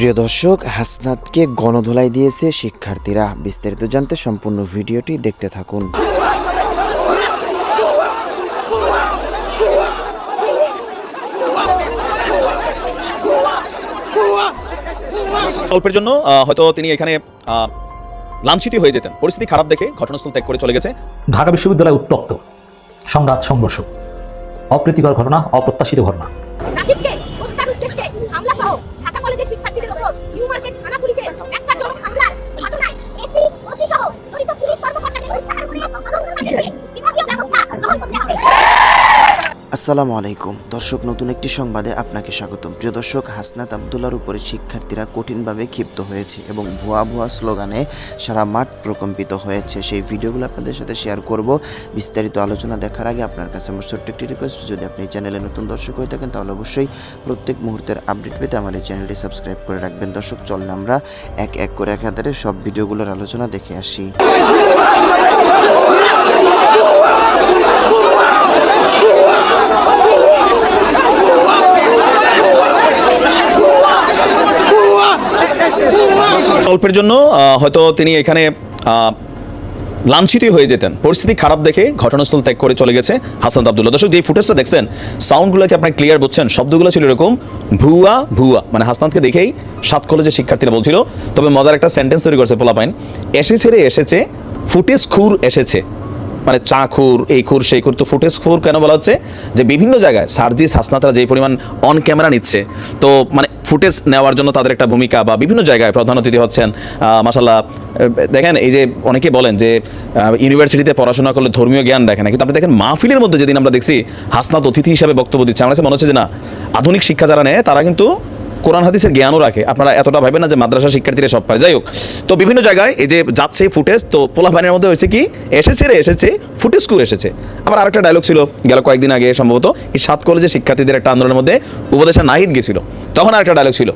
প্রিয় দর্শক হাসনাতকে গণধোলাই দিয়েছে শিক্ষার্থীরা। বিস্তারিত জানতে সম্পূর্ণ ভিডিওটি দেখতে থাকুন। অল্পের জন্য আহ, হয়তো তিনি এখানে আহ, লাঞ্ছিত হয়ে যেতেন। পরিস্থিতি খারাপ দেখে ঘটনাস্থল ত্যাগ করে চলে গেছে। ঢাকা বিশ্ববিদ্যালয় উত্তপ্ত। সংঘাত সংঘর্ষ অপ্রীতিকর ঘটনা অপ্রত্যাশিত ঘটনা। আসসালামু আলাইকুম। দর্শক, নতুন একটি সংবাদে আপনাকে স্বাগতম। প্রিয় দর্শক, হাসনাত আবদুল্লার উপরে শিক্ষার্থীরা কঠিনভাবে ক্ষিপ্ত হয়েছে এবং ভুয়া ভুয়া স্লোগানে সারা মাঠ প্রকম্পিত হয়েছে। সেই ভিডিওগুলো আপনাদের সাথে শেয়ার করব। বিস্তারিত আলোচনা দেখার আগে আপনার কাছে আমার ছোট্ট একটি রিকোয়েস্ট যদি আপনি চ্যানেলে নতুন দর্শক হয়ে থাকেন, তাহলে অবশ্যই প্রত্যেক মুহূর্তের আপডেট পেতে আমার এই চ্যানেলটি সাবস্ক্রাইব করে রাখবেন। দর্শক, চলুন আমরা এক এক করে একাধারে সব ভিডিওগুলোর আলোচনা দেখে আসি। অল্পের জন্য হয়তো তিনি এখানে আহ, লাঞ্ছিত হয়ে যেতেন। পরিস্থিতি খারাপ দেখে ঘটনাস্থল ত্যাগ করে চলে গেছে হাসান আবদুল্লাহ। দর্শক যে ফুটেজটা দেখছেন সাউন্ডগুলোকে আপনার ক্লিয়ার বুঝছেন? শব্দগুলো ছিল এরকম ভুয়া ভুয়া মানে হাসনাদকে দেখেই সাত কলেজের শিক্ষার্থীরা বলছিল। তবে মজার একটা সেন্টেন্স তৈরি করেছে পোলাপাইন এসেছে রে এসেছে ফুটেজ খুর এসেছে। মানে চা খুর, এই খুর, সেই খুর। তো ফুটেজ খুর কেন বলা হচ্ছে? যে বিভিন্ন জায়গায় সার্জিস হাসনাতরা যে পরিমাণ অন ক্যামেরা নিচ্ছে, তো মানে ফুটেজ নেওয়ার জন্য তাদের একটা ভূমিকা বা বিভিন্ন জায়গায় প্রধান অতিথি হচ্ছেন মাসাল্লাহ দেখেন এই যে অনেকে বলেন যে ইউনিভার্সিটিতে পড়াশোনা করলে ধর্মীয় জ্ঞান দেখে না, কিন্তু আপনি দেখেন মাহফিলের মধ্যে যেদিন আমরা দেখছি হাসনাত অতিথি হিসাবে বক্তব্য দিচ্ছে, আমার কাছে মনে হচ্ছে যে না, আধুনিক শিক্ষা যারা নেয়, তারা কিন্তু কোরআন হাদিসের জ্ঞানও রাখে। আপনারা এতটা ভাবেন না যে মাদ্রাসা শিক্ষার্থীরা সব পারে। যাই হোক, তো বিভিন্ন জায়গায় এই যে যাচ্ছে ফুটেজ তো পোলা ভাইনের মধ্যে হয়েছে কি, এসেছে রে, এসেছে ফুটেজ কুর এসেছে। আমার আরেকটা ডায়লগ ছিল, গেল কয়েকদিন আগে সম্ভবত, এই সাত কলেজের শিক্ষার্থীদের একটা আন্দোলনের মধ্যে উপদেশা নাহিদ গেছিল। তখন আরেকটা ডায়লগ ছিল,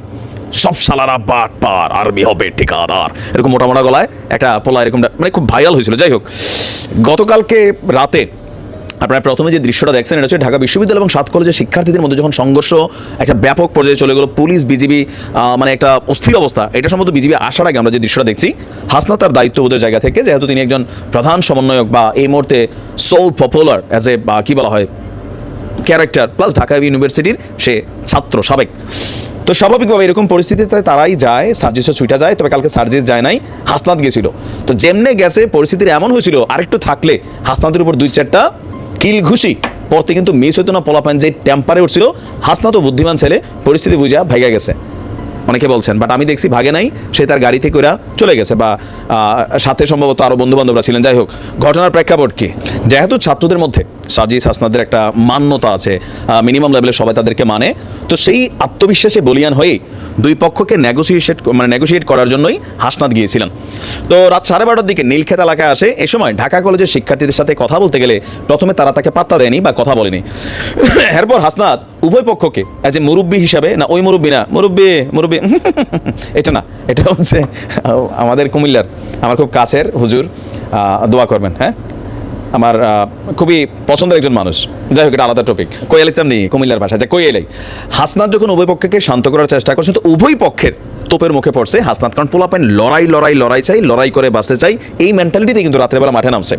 সব সালারা বাট পার আরবি হবে ঠিকাদার। এরকম মোটা মোটা গলায় একটা পোলা এরকম মানে খুব ভাইরাল হয়েছিল। যাই হোক, গতকালকে রাতে আপনারা প্রথমে যে দৃশ্যটা দেখছেন, এটা হচ্ছে ঢাকা বিশ্ববিদ্যালয় এবং সাত কলেজের শিক্ষার্থীদের মধ্যে যখন সংঘর্ষ, একটা ব্যাপক পর্যায়ে চলে গেল, পুলিশ, বিজিবি মানে একটা অস্থির অবস্থা, এটা সম্ভবত বিজিবি আসার আগে আমরা যে দৃশ্যটা দেখছি হাসনা তার দায়িত্ববোধের জায়গা থেকে, যেহেতু তিনি একজন প্রধান সমন্বয়ক বা এই মুহূর্তে সোল পপুলার অ্যাজ এ কি বলা হয় ক্যারেক্টার প্লাস ঢাকা ইউনিভার্সিটির সে ছাত্র, সাবেক। তো স্বাভাবিকভাবে এরকম পরিস্থিতিতে তারাই যায় সার্জিসও ছুটা যায়, তবে কালকে সার্জিস যায় নাই, হাসনাত গেছিল। তো যেমনে গেছে, পরিস্থিতির এমন হয়েছিল, আরেকটু থাকলে হাসনাতের উপর দুই চারটা কিল ঘুষি। পড়তে কিন্তু মিস হইতো না পোলাপান যে টেম্পারে উঠছিল। হাসনাতও বুদ্ধিমান ছেলে, পরিস্থিতি বুঝা ভাইগা গেছে। অনেকে বলছেন, বাট আমি দেখছি ভাগে নাই, সে তার গাড়ি থেকে ওরা চলে গেছে বা সাথে সম্ভবত আরও বন্ধু বান্ধবরা ছিলেন। যাই হোক, ঘটনার প্রেক্ষাপট কি? যেহেতু ছাত্রদের মধ্যে সাজিস হাসনাদের একটা মান্যতা আছে মিনিমাম লেভেলে সবাই তাদেরকে মানে তো সেই আত্মবিশ্বাসে বলিয়ান হয়ে দুই পক্ষকে নেগোসিয়েট মানে নেগোসিয়েট করার জন্যই হাসনাত গিয়েছিলেন। তো রাত সাড়ে বারোটার দিকে নীলক্ষেত এলাকায় আসে, এ সময় ঢাকা কলেজের শিক্ষার্থীদের সাথে কথা বলতে গেলে প্রথমে তারা তাকে পাত্তা দেয়নি বা কথা বলেনি। এরপর হাসনাত উভয় পক্ষকে অ্যাজ এ মুরব্বী হিসাবে, না, ওই মুরব্বী না, মুরব্বী মুরব্বী, এটা না, এটা হচ্ছে আমাদের কুমিল্লার, আমার খুব কাছের হুজুর দোয়া করবেন হ্যাঁ? আমার খুবই পছন্দের একজন মানুষ। যাই হোক, এটা আলাদা টপিক কোয়েলিতাম তেমনি কুমিল্লার ভাষা যে কোয়েলাই হাসনাত যখন উভয় পক্ষকে শান্ত করার চেষ্টা করছেন তো উভয় পক্ষের তোপের মুখে পড়ছে হাসনাত, কারণ পোলাপেন লড়াই লড়াই লড়াই চাই, লড়াই করে বাঁচতে চাই, এই মেন্টালিটিতে কিন্তু রাত্রেবেলা মাঠে নামছে।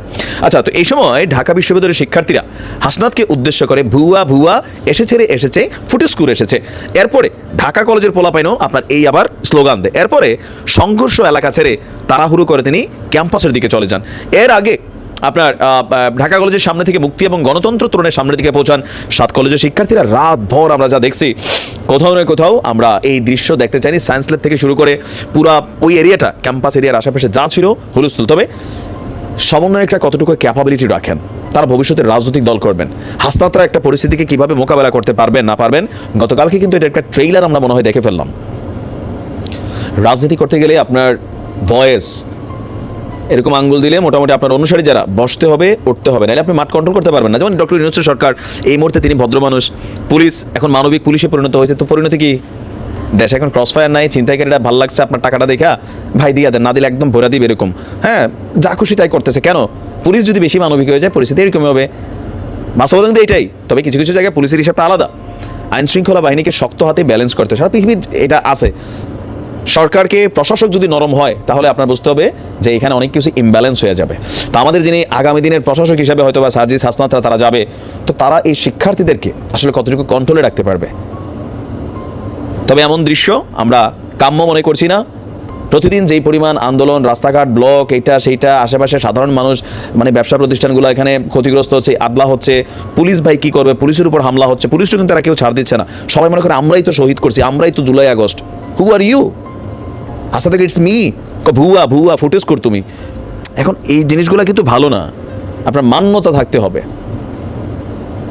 আচ্ছা তো এই সময় ঢাকা বিশ্ববিদ্যালয়ের শিক্ষার্থীরা হাসনাতকে উদ্দেশ্য করে ভুয়া ভুয়া, এসেছে রে, এসেছে ফুটে স্কুল এসেছে। এরপরে ঢাকা কলেজের পোলাপাইনও আপনার এই আবার স্লোগান দেয়। এরপরে সংঘর্ষ এলাকা ছেড়ে তাড়াহুড়ো করে তিনি ক্যাম্পাসের দিকে চলে যান। এর আগে আপনার ঢাকা কলেজের সামনে থেকে মুক্তি এবং গণতন্ত্র তরুণের সামনের দিকে পৌঁছান সাত কলেজের শিক্ষার্থীরা। রাত ভর আমরা যা দেখছি, কোথাও না কোথাও আমরা এই দৃশ্য দেখতে চাইনি। সায়েন্স ল্যাব থেকে শুরু করে পুরা ওই এরিয়াটা ক্যাম্পাস এরিয়ার আশেপাশে যা ছিল, হুলস্থুল। তবে সমন্বয়করা কতটুকু ক্যাপাবিলিটি রাখেন, তারা ভবিষ্যতে রাজনৈতিক দল করবেন। হাসনাতরা একটা পরিস্থিতিকে কীভাবে মোকাবেলা করতে পারবেন, না পারবেন, গতকালকে কিন্তু এটা একটা ট্রেইলার আমরা মনে হয় দেখে ফেললাম। রাজনীতি করতে গেলে আপনার ভয়েস এরকম আঙ্গুল দিলে মোটামুটি আপনার অনুসারী যারা বসতে হবে, উঠতে হবে। নাহলে আপনি মাঠ কন্ট্রোল করতে পারবেন না। যেমন ডক্টর ইউনুস সরকার, এই মুহূর্তে তিনি ভদ্র মানুষ। পুলিশ, এখন মানবিক পুলিশে পরিণত হয়েছে। তো পরিণতি কি? দেশে এখন ক্রস ফায়ার নাই চিন্তাকারীরা ভালো লাগছে আপনার টাকাটা দেখা? ভাই, দিয়া দেন, না দিলে একদম ভরা দিবে এরকম। হ্যাঁ যা খুশি তাই করতেছে। কেন? পুলিশ যদি বেশি মানবিক হয়ে যায়, পরিস্থিতি এরকমই হবে। কিন্তু এটাই। তবে কিছু কিছু জায়গায় পুলিশের হিসাবটা আলাদা। আইন শৃঙ্খলা বাহিনীকে শক্ত হাতে ব্যালেন্স করতে। সারা পৃথিবীর এটা আছে। সরকারকে, প্রশাসক যদি নরম হয়, তাহলে আপনার বুঝতে হবে যে এখানে অনেক কিছু ইমব্যালেন্স হয়ে যাবে। তো আমাদের যিনি আগামী দিনের প্রশাসক হিসাবে হয়তো বা সার্জিস হাসনাতরা তারা যাবে, তো তারা এই শিক্ষার্থীদেরকে আসলে কতটুকু কন্ট্রোলে রাখতে পারবে? তবে এমন দৃশ্য আমরা কাম্য মনে করছি না। প্রতিদিন যেই পরিমাণ আন্দোলন, রাস্তাঘাট, ব্লক এইটা সেইটা আশেপাশে সাধারণ মানুষ মানে ব্যবসা প্রতিষ্ঠানগুলো এখানে ক্ষতিগ্রস্ত হচ্ছে, আদলা হচ্ছে, পুলিশ ভাই কি করবে, পুলিশের উপর হামলা হচ্ছে পুলিশও কিন্তু তারা কেউ ছাড় দিচ্ছে না। সবাই মনে করে আমরাই তো শহীদ করছি, আমরাই তো July August. Who are you আস্তে থেকে ইটস মি ভুয়া ভুয়া ফুটেজ কর তুমি। এখন এই জিনিসগুলো কিন্তু ভালো না। আপনার মান্যতা থাকতে হবে।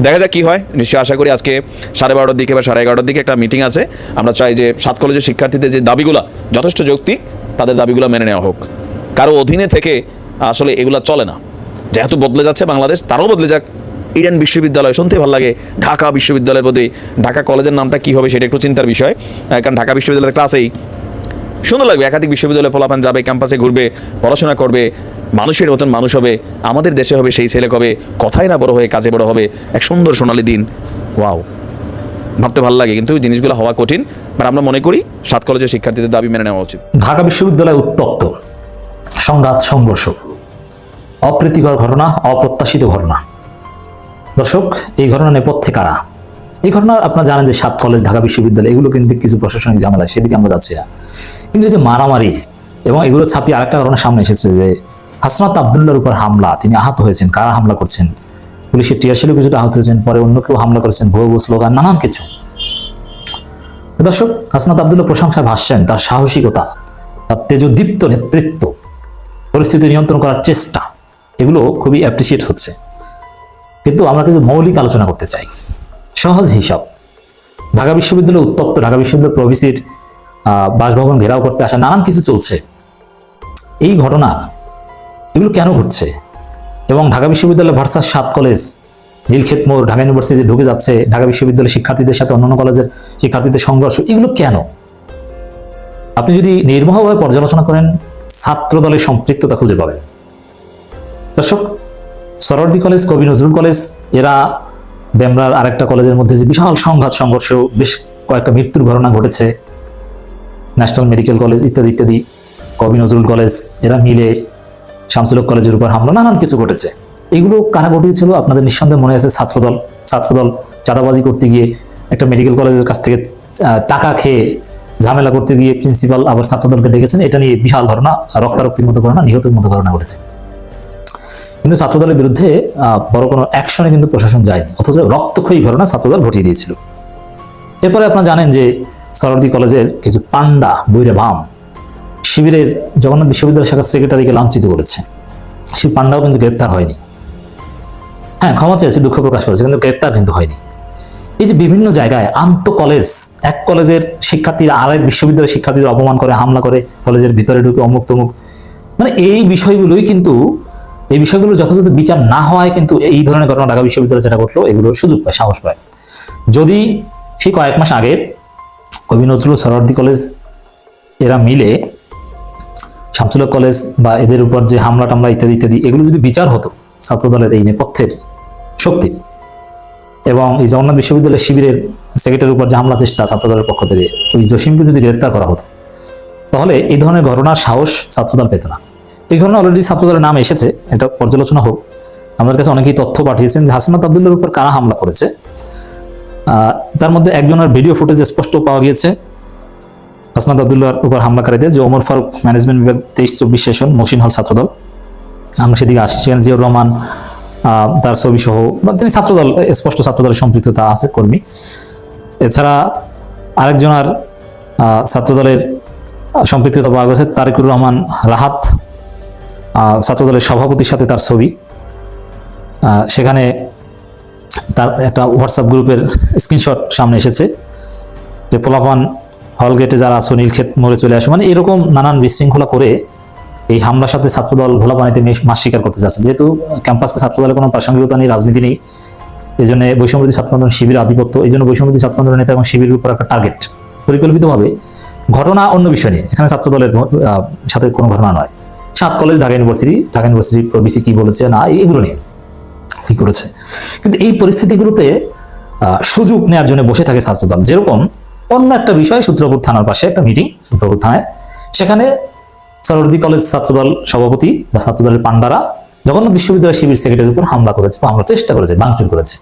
দেখা যাক কি হয়। নিশ্চয়ই আশা করি আজকে সাড়ে বারোটার দিকে বা সাড়ে এগারোটার দিকে একটা মিটিং আছে। আমরা চাই যে সাত কলেজের শিক্ষার্থীদের যে দাবিগুলো, যথেষ্ট যৌক্তিক, তাদের দাবিগুলো মেনে নেওয়া হোক। কারও অধীনে থেকে আসলে এগুলো চলে না। যেহেতু বদলে যাচ্ছে বাংলাদেশ, তারাও বদলে যাক। ইডেন বিশ্ববিদ্যালয়, শুনতে ভালো লাগে। ঢাকা বিশ্ববিদ্যালয়ের প্রতি, ঢাকা কলেজের নামটা কি হবে সেটা একটু চিন্তার বিষয়। কারণ ঢাকা বিশ্ববিদ্যালয়ের ক্লাসেই সুন্দর লাগবে। একাধিক বিশ্ববিদ্যালয়ে পোলাপান যাবে, ক্যাম্পাসে ঘুরবে, পড়াশোনা করবে, মানুষের মতন মানুষ হবে, আমাদের দেশে হবে সেই ছেলে কবে, কথাই না বড় হয়ে কাজে বড় হবে। এক সুন্দর সোনালী দিন। ওয়াও। ভাবতে ভালো লাগে, কিন্তু জিনিসগুলো হওয়া কঠিন বাট আমরা মনে করি সাত কলেজের শিক্ষার্থীদের দাবি মেনে নেওয়া উচিত। ঢাকা বিশ্ববিদ্যালয় উত্তপ্ত। সংঘাত সংঘর্ষ। অপ্রীতিকর ঘটনা, অপ্রত্যাশিত ঘটনা। দর্শক, এই ঘটনা নেপথ্যে কারা? এই ঘটনা আপনারা জানেন যে সাত কলেজ, ঢাকা বিশ্ববিদ্যালয়, এগুলো কিন্তু কিছু প্রশাসনিক ঝামেলা, সেদিকে আমরা যাচ্ছি না। কিন্তু যে মারামারি এবং এগুলো ছাপিয়ে আরেকটা ঘটনা সামনে এসেছে যে হাসনাত আবদুল্লার উপর হামলা, তিনি আহত হয়েছেন। কারা হামলা করছেন? পুলিশের টিয়ারশেলও কিছুটা আহত হয়েছেন, পরে অন্য কেউ হামলা করেছেন ভুয়ো ভুয়ো স্লোগান, নানান কিছু। দর্শক, হাসনাত আবদুল্লাহ প্রশংসায় ভাসছেন, তার সাহসিকতা, তার তেজদীপ্ত নেতৃত্ব, পরিস্থিতি নিয়ন্ত্রণ করার চেষ্টা, এগুলো খুবই অ্যাপ্রিসিয়েট হচ্ছে। কিন্তু আমরা কিছু মৌলিক আলোচনা করতে চাই। সহজ হিসাব, ঢাকা বিশ্ববিদ্যালয় উত্তপ্ত ঢাকা বিশ্ববিদ্যালয় প্রভিসির বাসভবন ঘেরাও করতে আসা নানান কিছু চলছে। এই ঘটনা এগুলো কেন ঘটছে? এবং ঢাকা বিশ্ববিদ্যালয় ভার্সাস সাত কলেজ, নীলক্ষেত মোড়, ঢাকা ইউনিভার্সিটি ঢুকে যাচ্ছে ঢাকা বিশ্ববিদ্যালয়ের শিক্ষার্থীদের সাথে অন্যান্য কলেজের শিক্ষার্থীদের সংঘর্ষ, এগুলো কেন? আপনি যদি নির্মহভাবে পর্যালোচনা করেন, ছাত্র দলের সম্পৃক্ততা খুঁজে পাবেন। দর্শক সরওয়ার্দী কলেজ, কবি নজরুল কলেজ, এরা ডেমরার আরেকটা কলেজের মধ্যে যে বিশাল সংঘাত, সংঘর্ষ, বেশ কয়েকটা মৃত্যুর ঘটনা ঘটেছে। ন্যাশনাল মেডিকেল কলেজ ইত্যাদি ইত্যাদি, কবি নজরুল কলেজ, এরা মিলে শামসুলক কলেজের উপর হামলা, নানান কিছু ঘটেছে। এগুলো কারা ঘটিয়েছিল? আপনাদের নিঃসন্দেহে মনে আছে ছাত্রদল। ছাত্রদল চাঁদাবাজি করতে গিয়ে একটা মেডিকেল কলেজের কাছ থেকে টাকা খেয়ে ঝামেলা করতে গিয়ে প্রিন্সিপাল আবার ছাত্রদলকে ডেকেছেন। এটা নিয়ে বিশাল ঘটনা, রক্তারক্তির মতো ঘটনা, নিহতের মতো ঘটনা ঘটেছে। কিন্তু ছাত্রদলের বিরুদ্ধে বড় কোনো অ্যাকশনে কিন্তু প্রশাসন যায়নি, অথচ রক্তক্ষয়ী ঘটনা ছাত্রদল ঘটিয়ে দিয়েছিল। এরপরে আপনারা জানেন যে সরদি কলেজের কিছু পান্ডা বৈরে ভাম শিবিরের জগন্নাথ বিশ্ববিদ্যালয় শাখার সেক্রেটারিকে লাঞ্ছিত করেছে। সেই পান্ডাও কিন্তু গ্রেপ্তার হয়নি। হ্যাঁ ক্ষমা চেয়েছে, দুঃখ প্রকাশ করেছে, কিন্তু গ্রেপ্তার কিন্তু হয়নি। এই যে বিভিন্ন জায়গায় আন্ত কলেজ, এক কলেজের শিক্ষার্থীরা আরেক বিশ্ববিদ্যালয়ের শিক্ষার্থীদের অপমান করে, হামলা করে, কলেজের ভিতরে ঢুকে অমুক তমুক। মানে এই বিষয়গুলোই কিন্তু, এই বিষয়গুলো যথাযথ বিচার না হওয়ায় কিন্তু এই ধরনের ঘটনা ঢাকা বিশ্ববিদ্যালয়ে যেটা ঘটলো, এগুলো সুযোগ পায়, সাহস পায়। যদি সেই কয়েক মাস আগে কবি নজরুল সরওয়ার্দী কলেজ, এরা মিলে শামসুলক কলেজ বা এদের উপর যে হামলা, টামলা ইত্যাদি ইত্যাদি, এগুলো যদি বিচার হতো ছাত্রদলের এই নেপথ্যের শক্তি এবং এই জগন্নাথ বিশ্ববিদ্যালয় শিবিরের সেক্রেটারির উপর যে হামলা চেষ্টা ছাত্রদলের পক্ষ থেকে, ওই জসিমকে যদি গ্রেপ্তার করা হতো, তাহলে এই ধরনের ঘটনার সাহস ছাত্রদল পেত না। এই ঘটনা অলরেডি ছাত্রদলের নাম এসেছে, এটা পর্যালোচনা হোক। আমাদের কাছে অনেকেই তথ্য পাঠিয়েছেন যে হাসনাত আবদুল্লার উপর কারা হামলা করেছে। তার মধ্যে একজনের ভিডিও ফুটেজ স্পষ্ট পাওয়া গিয়েছে। হাসনাত আবদুল্লার উপর হামলাকারীদের যে ওমর ফারুক ম্যানেজমেন্ট বিভাগ তেইশ চব্বিশ সেশন মসিন হল ছাত্রদল। আমরা সেদিকে আসি, সেখানে জিয়াউর রহমান তার ছবি সহ তিনি ছাত্রদল স্পষ্ট ছাত্রদলের সম্পৃক্ততা আছে, কর্মী। এছাড়া আরেকজনের ছাত্রদলের সম্পৃক্ততা পাওয়া গেছে, তারিকুর রহমান রাহাত ছাত্রদলের সভাপতির সাথে তার ছবি। সেখানে তার একটা হোয়াটসঅ্যাপ গ্রুপের স্ক্রিনশট সামনে এসেছে যে পোলাপান হল গেটে যারা আছো, নীলক্ষেত মোড়ে চলে আসো। মানে এরকম নানান বিশৃঙ্খলা করে এই হামলার সাথে ছাত্রদল ঘোলা পানিতে মেশ- মাছ শিকার করতে যাচ্ছে। যেহেতু ক্যাম্পাসে ছাত্রদলের কোনো প্রাসঙ্গিকতা নেই, রাজনীতি নেই এই জন্য বৈষম্যবিধি ছাত্র আন্দোলন শিবির আধিপত্য এই জন্য বৈষম্যবিধি ছাত্র আন্দোলন নেতা এবং শিবিরের উপর একটা টার্গেট পরিকল্পিতভাবে ঘটনা অন্য বিষয় নিয়ে। এখানে ছাত্রদলের সাথে কোনো ঘটনা নয়। সাত college Dhaka university Dhaka university প্রবিসি কি বলেছে না এগুলো নিয়ে। কি করেছে। কিন্তু এই পরিস্থিতিগুলোতে সুযোগ নেওয়ার জন্য বসে থাকে ছাত্রদল। যেরকম অন্য একটা বিষয়, সূত্রপুর থানার পাশে একটা মিটিং সূত্রপুর থানায়। সেখানে সরোবর্তী কলেজ ছাত্রদল সভাপতি বা ছাত্রদলের পান্ডারা জগন্নাথ বিশ্ববিদ্যালয় শিবির সেক্রেটারির উপর হামলা করেছে বা হামলার চেষ্টা করেছে, ভাঙচুর করেছে।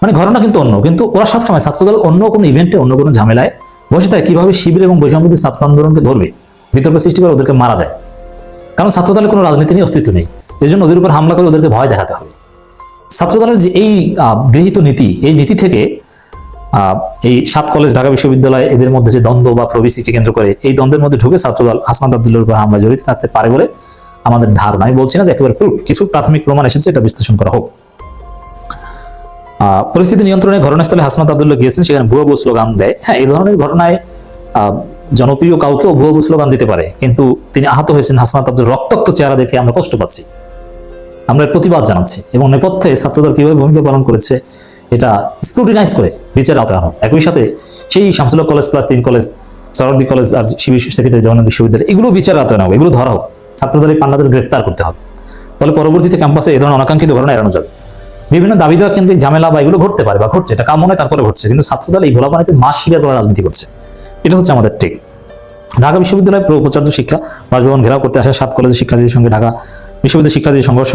মানে ঘটনা কিন্তু অন্য, কিন্তু ওরা সবসময় ছাত্রদল অন্য কোনো ইভেন্টে অন্য কোনো ঝামেলায় বসে থাকে। কীভাবে শিবির এবং বৈষম্যবিরোধী ছাত্র আন্দোলনকে ধরবে? বিতর্ক সৃষ্টি করে ওদেরকে মারা যায়। কারণ ছাত্রদলের কোনো রাজনীতি নিয়ে অস্তিত্ব নেই। এই জন্য ওদের উপর হামলা করে ওদেরকে ভয় দেখাতে হবে। ছাত্রদলের যে এই গৃহীত নীতি এই নীতি থেকে এই সাত কলেজ ঢাকা বিশ্ববিদ্যালয় এদের মধ্যে যে দ্বন্দ্ব বা প্রবেশিকে কেন্দ্র করে এই দ্বন্দ্বের মধ্যে ঢুকে ছাত্রদল হাসনাত আব্দুল্লার উপর হামলা জড়িত থাকতে পারে বলে আমাদের ধারণা। আমি বলছি না যে একেবারে proof, কিছু প্রাথমিক প্রমাণ এসেছে এটা বিশ্লেষণ করা হোক। পরিস্থিতি নিয়ন্ত্রণে ঘটনাস্থলে হাসনাত আব্দুল্লাহ গিয়েছেন সেখানে ভুয়া ভুয়া স্লোগান দেয়। হ্যাঁ এই ধরনের ঘটনায় জনপ্রিয় কাউকেও ভুয়া ভুয়া স্লোগান দিতে পারে কিন্তু তিনি আহত হয়েছেন হাসনাত আব্দুল রক্তাক্ত চেহারা দেখে আমরা কষ্ট পাচ্ছি। আমরা প্রতিবাদ জানাচ্ছি এবং নেপথ্যে ছাত্রদল কীভাবে ভূমিকা পালন করেছে এটা স্ক্রুটিনাইজ করে বিচার আওতায় আনো একই সাথে সেই শামসুল কলেজ প্লাস তিন কলেজ সরদি কলেজ আর শিবির সেক্রেটারি জগন্নাথ বিশ্ববিদ্যালয়, এগুলো বিচার আওতায় নেওয়া এগুলো ধরা হোক। ছাত্রদল এই পান্ডাদের গ্রেপ্তার করতে হবে। তাহলে পরবর্তীতে ক্যাম্পাসে এই ধরনের অনাকাঙ্ক্ষিত ঘটনা এড়ানো যাবে। বিভিন্ন দাবি দেওয়া কিন্তু ঝামেলা বা এগুলো ঘটতে পারে বা ঘটছে, এটা কাম নয় তারপরে ঘটছে। কিন্তু ছাত্রদল এই ঘোলাপানিতে মাস শিকার করা রাজনীতি করছে। এটা হচ্ছে আমাদের ঠিক ঢাকা বিশ্ববিদ্যালয় উপাচার্য শিক্ষা, বাসভবন ঘেরাও করতে আসা সাত কলেজের শিক্ষার্থীদের সঙ্গে ঢাকা বিশ্ববিদ্যালয় শিক্ষার্থী সংঘর্ষ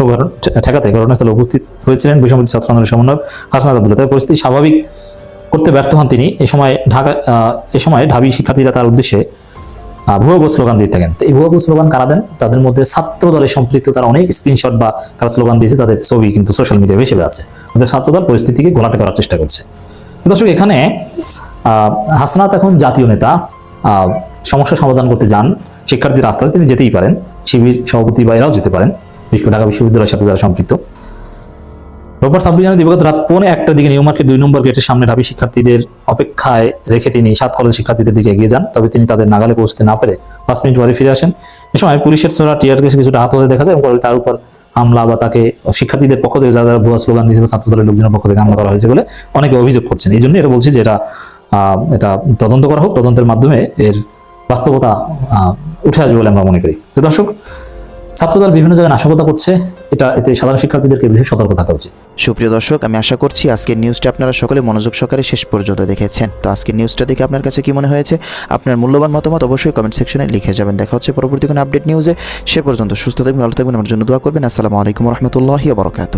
ঠেকাতে ঘটনাস্থলে উপস্থিত হয়েছিলেন বিশ্ববিদ্যালয় ছাত্র আন্দোলনের সমন্বয়ক হাসনাত আব্দুল্লাহ। তবে পরিস্থিতি স্বাভাবিক করতে ব্যর্থ হন তিনি। এ সময় ঢাকা এ সময় ঢাবি শিক্ষার্থীরা তার উদ্দেশ্যে আহ, ভুয়া ভুয়া স্লোগান দিয়ে থাকেন। এই ভুয়া ভুয়া স্লোগান কারা দেন? তাদের মধ্যে ছাত্র দলের সম্পৃক্ত তার অনেক স্ক্রিনশট বা কারা স্লোগান দিয়েছে তাদের ছবি কিন্তু সোশ্যাল মিডিয়ায় ভেসে আছে। ওদের ছাত্রদল পরিস্থিতিকে গোলাটে করার চেষ্টা করছে। দর্শক এখানে হাসনাত এখন জাতীয় নেতা। সমস্যা সমাধান করতে যান। শিক্ষার্থীর রাস্তা আছে, তিনি যেতেই পারেন। শিবির সভাপতি বা এরাও যেতে পারেন। বিশেষ করে ঢাকা বিশ্ববিদ্যালয়ের সাথে যারা সম্পৃক্ত। রোববার ছাব্বিশ জানুয়ারি দিবাগত রাত পৌনে একটার দিকে নিউ মার্কেট দুই নম্বর গেটের সামনে ঢাবি শিক্ষার্থীদের অপেক্ষায় রেখে তিনি সাত কলেজ শিক্ষার্থীদের দিকে এগিয়ে যান। তবে তিনি তাদের নাগালে পৌঁছতে না পেরে পাঁচ মিনিট পরে ফিরে আসেন। এ সময় পুলিশের ছোড়া টিয়ার কেসে কিছুটা আহত হতে দেখা যায় এবং তার উপর হামলা বা তাকে শিক্ষার্থীদের পক্ষ থেকে যারা যারা ভুয়া স্লোগান দিয়েছে বা ছাত্র দলের লোকজনের পক্ষ থেকে হামলা করা হয়েছে বলে অনেকে অভিযোগ করছেন। এই জন্য এটা বলছি যে এটা এটা তদন্ত করা হোক। তদন্তের মাধ্যমে এর বাস্তবতা উঠে আসবে বলে আমরা মনে করি। তো দর্শক, ছাত্রদল বিভিন্ন জায়গায় নাশকতা করছে, এটা এতে সাধারণ শিক্ষার্থীদেরকে বিশেষ সতর্ক থাকা উচিত। সুপ্রিয় দর্শক, আমি আশা করছি আজকের নিউজটা আপনারা সকলে মনোযোগ সহকারে শেষ পর্যন্ত দেখেছেন। তো আজকের নিউজটা দেখে আপনার কাছে কি মনে হয়েছে? আপনার মূল্যবান মতামত অবশ্যই কমেন্ট সেকশনে লিখে যাবেন। দেখা হচ্ছে পরবর্তী কোনো আপডেট নিউজে সে পর্যন্ত সুস্থ থাকবেন, ভালো থাকবেন, আমার জন্য দোয়া করবেন। আসসালামু আলাইকুম রহমতুল্লাহি বরকাত